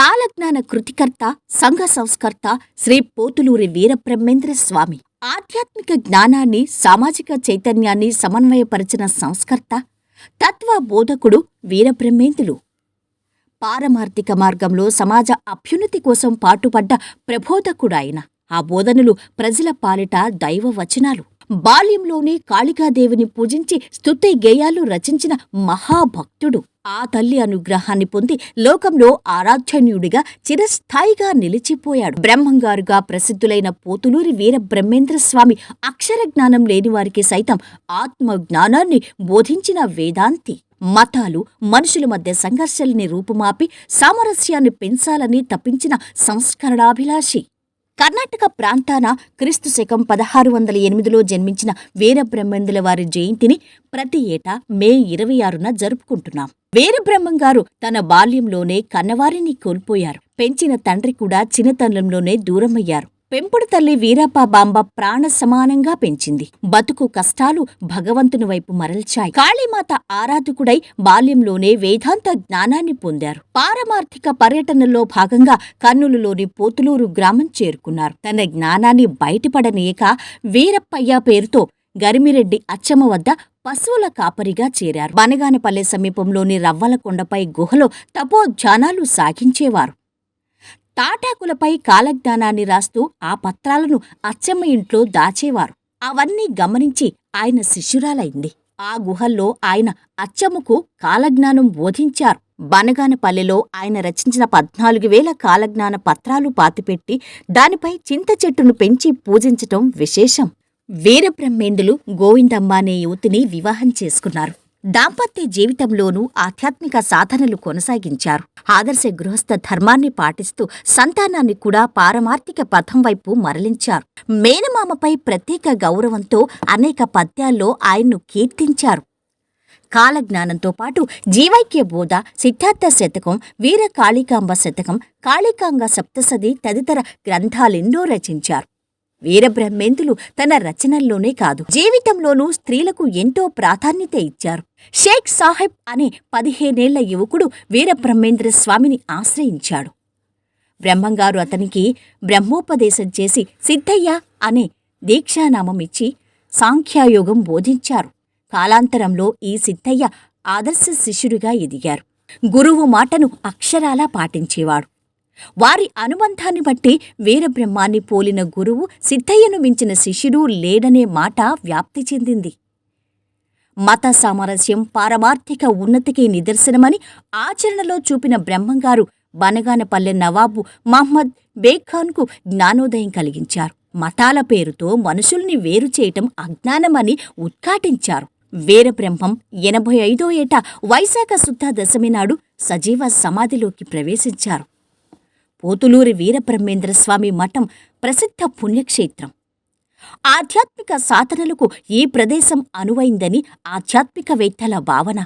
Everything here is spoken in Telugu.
కాలజ్ఞాన కృతికర్త సంఘ సంస్కర్త శ్రీ పోతులూరి వీరబ్రహ్మేంద్ర స్వామి. ఆధ్యాత్మిక జ్ఞానాన్ని సామాజిక చైతన్యాన్ని సమన్వయపరిచిన సంస్కర్త తత్వ బోధకుడు వీరబ్రహ్మేంద్రులు. పారమార్థిక మార్గంలో సమాజ అభ్యున్నతి కోసం పాటుపడ్డ ప్రబోధకుడాయన. ఆ బోధనలు ప్రజల పాలిట దైవ వచనాలు బాల్యంలోనే కాళికాదేవిని పూజించి స్థుతి గేయాలు రచించిన మహాభక్తుడు. ఆ తల్లి అనుగ్రహాన్ని పొంది లోకంలో ఆరాధ్యనీయుడిగా చిరస్థాయిగా నిలిచిపోయాడు. బ్రహ్మంగారుగా ప్రసిద్ధులైన పోతులూరి వీర బ్రహ్మేంద్ర స్వామి అక్షర జ్ఞానం లేనివారికి సైతం ఆత్మ జ్ఞానాన్ని బోధించిన వేదాంతి. మతాలు మనుషుల మధ్య సంఘర్షల్ని రూపుమాపి సామరస్యాన్ని పెంచాలని తప్పించిన సంస్కరణాభిలాషి. కర్ణాటక ప్రాంతాన క్రీస్తు శకం పదహారు వందల ఎనిమిదిలో జన్మించిన వీరబ్రహ్మేందుల వారి జయంతిని ప్రతి ఏటా మే ఇరవై ఆరున జరుపుకుంటున్నాం. వీరబ్రహ్మం గారు తన బాల్యంలోనే కన్నవారిని కోల్పోయారు. పెంచిన తండ్రి కూడా చిన్నతనంలోనే దూరమయ్యారు. పెంపుడు తల్లి వీరప్ప బాంబ ప్రాణ సమానంగా పెంచింది. బతుకు కష్టాలు భగవంతుని వైపు మరల్చాయి. కాళీమాత ఆరాధకుడై బాల్యంలోనే వేదాంత జ్ఞానాన్ని పొందారు. పారమార్థిక పర్యటనలో భాగంగా కర్నూలులోని పోతులూరు గ్రామం చేరుకున్నారు. తన జ్ఞానాన్ని బయటపడనీయక వీరప్పయ్య పేరుతో గరిమిరెడ్డి అచ్చమ్మ వద్ద పశువుల కాపరిగా చేరారు. బనగానపల్లె సమీపంలోని రవ్వలకొండపై గుహలో తపోధ్యానాలు సాగించేవారు. తాటాకులపై కాలజ్ఞానాన్ని రాస్తూ ఆ పత్రాలను అచ్చమ్మ ఇంట్లో దాచేవారు. అవన్నీ గమనించి ఆయన శిష్యురాలైంది. ఆ గుహల్లో ఆయన అచ్చమ్మకు కాలజ్ఞానం బోధించారు. బనగానపల్లెలో ఆయన రచించిన పద్నాలుగు వేల కాలజ్ఞాన పత్రాలు పాతిపెట్టి దానిపై చింత చెట్టును పెంచి పూజించటం విశేషం. వీరబ్రహ్మేందులు గోవిందమ్మ అనే యువతిని వివాహం చేసుకున్నారు. దాంపత్య జీవితంలోనూ ఆధ్యాత్మిక సాధనలు కొనసాగించారు. ఆదర్శ గృహస్థ ధర్మాన్ని పాటిస్తూ సంతానాన్ని కూడా పారమార్థిక పథం వైపు మరలించారు. మేనమామపై ప్రత్యేక గౌరవంతో అనేక పద్యాల్లో ఆయన్ను కీర్తించారు. కాలజ్ఞానంతో పాటు జీవైక్య బోధ సిద్ధార్థ శతకం వీర కాళికాంబ శతకం కాళికాంగ సప్తసది తదితర గ్రంథాలెన్నో రచించారు. వీరబ్రహ్మేందులు తన రచనల్లోనే కాదు జీవితంలోనూ స్త్రీలకు ఎంతో ప్రాధాన్యత ఇచ్చారు. షేక్ సాహెబ్ అనే పదిహేనేళ్ళ యువకుడు వీరబ్రహ్మేంద్ర స్వామిని ఆశ్రయించాడు. బ్రహ్మంగారు అతనికి బ్రహ్మోపదేశం చేసి సిద్ధయ్య అనే దీక్షానామం ఇచ్చి సాంఖ్యాయోగం బోధించారు. కాలాంతరంలో ఈ సిద్ధయ్య ఆదర్శ శిష్యుడిగా ఎదిగారు. గురువు మాటను అక్షరాలా పాటించేవాడు. వారి అనుబంధాన్ని బట్టి వీరబ్రహ్మాన్ని పోలిన గురువు సిద్ధయ్యను మించిన శిష్యుడు లేడనే మాట వ్యాప్తి చెందింది. మత సామరస్యం పారమార్థిక ఉన్నతికి నిదర్శనమని ఆచరణలో చూపిన బ్రహ్మంగారు బనగానపల్లె నవాబు మహ్మద్ బేగ్ఖాన్కు జ్ఞానోదయం కలిగించారు. మతాల పేరుతో మనుషుల్ని వేరు చేయటం అజ్ఞానమని ఉద్ఘాటించారు. వీరబ్రహ్మం ఎనభై ఐదో ఏట వైశాఖ శుద్ధ దశమి నాడు సజీవ సమాధిలోకి ప్రవేశించారు. పోతులూరి వీరబ్రహ్మేంద్ర స్వామి మఠం ప్రసిద్ధ పుణ్యక్షేత్రం. ఆధ్యాత్మిక సాధనలకు ఈ ప్రదేశం అనువైందని ఆధ్యాత్మికవేత్తల భావన.